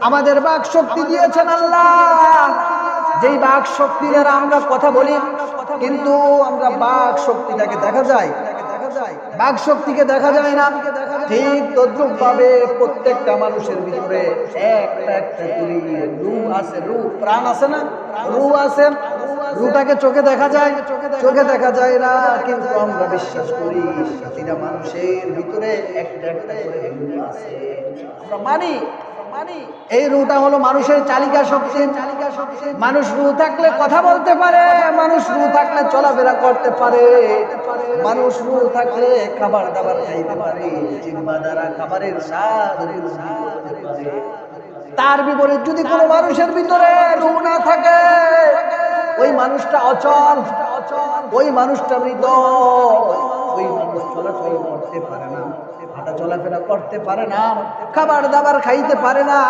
আমাদের বাক শক্তি দিয়েছেন আল্লাহ। যেই বাক শক্তি দ্বারা আমরা কথা বলি, কিন্তু আমরা বাক শক্তিটাকে দেখা যায়। বাক শক্তিকে দেখা যায় না। ঠিক তদ্রুপ ভাবে প্রত্যেকটা মানুষের ভিতরে একটা একটা করে আছে প্রাণ আছে না? আছে। রুটাকে চোখে দেখা যায়। চোখে দেখা যায় না, কিন্তু আমরা বিশ্বাস করি প্রতিটা মানুষের ভিতরে একটা একটা করে আছে। আমরা মানি। এই রুটা হলো মানুষের চালিকা শক্তি। চালিকা শক্তি। মানুষ রু থাকলে কথা বলতে পারে মানুষ রু থাকলে চলাফেরা করতে পারে। মানুষ রু থাকলে খাবার দাবার খাইতে পারে জিম্মাদারা খাবারের স্বাদ তার বিপরীত যদি কোনো মানুষের ভিতরে রু না থাকে ওই মানুষটা অচল, ওই মানুষটা মৃত। ওই মানুষ চলাচল করতে পারে না, হাঁটা চলাফেরা করতে পারে না, খাবার দাবার খাইতে পারে না।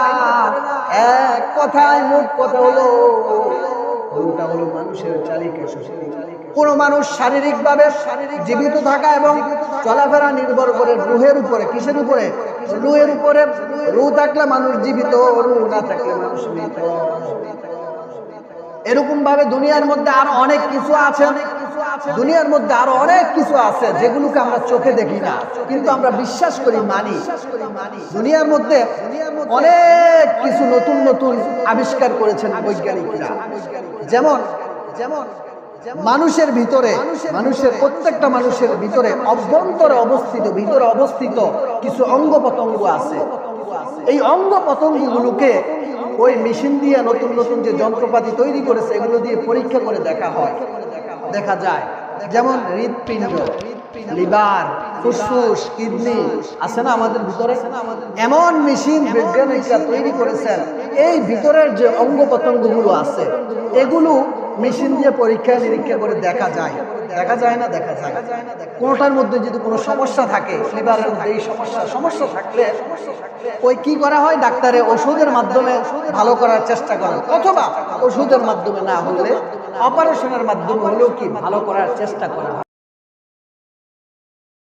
এক কথায় মুখ কথা হলো ওটা হলো মানুষের চালিকা কোনো মানুষ শারীরিক ভাবে শারীরিক জীবিত থাকা এবং চলাফেরা নির্ভর করে রুহের উপরে, কিসের উপরে? রুহের উপরে রু থাকলে মানুষ জীবিত, রু না থাকলে মানুষ মৃত। এরকম ভাবে দুনিয়ার মধ্যে আরও অনেক কিছু আছে। দুনিয়ার মধ্যে আরও অনেক কিছু আছে যেগুলোকে আমরা চোখে দেখি না। কিন্তু আমরা বিশ্বাস করি, মানি। দুনিয়ার মধ্যে অনেক কিছু নতুন নতুন আবিষ্কার করেছেন বৈজ্ঞানিকরা। যেমন যেমন মানুষের ভিতরে, মানুষের প্রত্যেকটা মানুষের ভিতরে অভ্যন্তরে অবস্থিত, ভিতরে অবস্থিত কিছু অঙ্গ আছে। এই অঙ্গ প্রত্যঙ্গগুলোকে ওই মেশিন দিয়ে নতুন নতুন যে যন্ত্রপাতি তৈরি করেছে, এগুলো দিয়ে পরীক্ষা করে দেখা হয়। দেখা যায়। যেমন হৃদপিণ্ড লিভার, ফুসফুস, কিডনি আছে না আমাদের ভিতরে? এমন মেশিন বিজ্ঞানীরা তৈরি করেছেন। এই ভিতরের যে অঙ্গ প্রত্যঙ্গগুলো আছে, এগুলো মেশিন দিয়ে পরীক্ষা নিরীক্ষা করে দেখা যায়। দেখা যায় না, দেখা যায়। কোনোটার মধ্যে যদি কোনো সমস্যা থাকে, লিভারের মধ্যে এই সমস্যা সমস্যা থাকলে ওই কি করা হয়? ডাক্তারে ওষুধের মাধ্যমে ভালো করার চেষ্টা করে। অথবা ওষুধের মাধ্যমে না হলে অপারেশনের মাধ্যমে হলেও কি ভালো করার চেষ্টা করা হয়?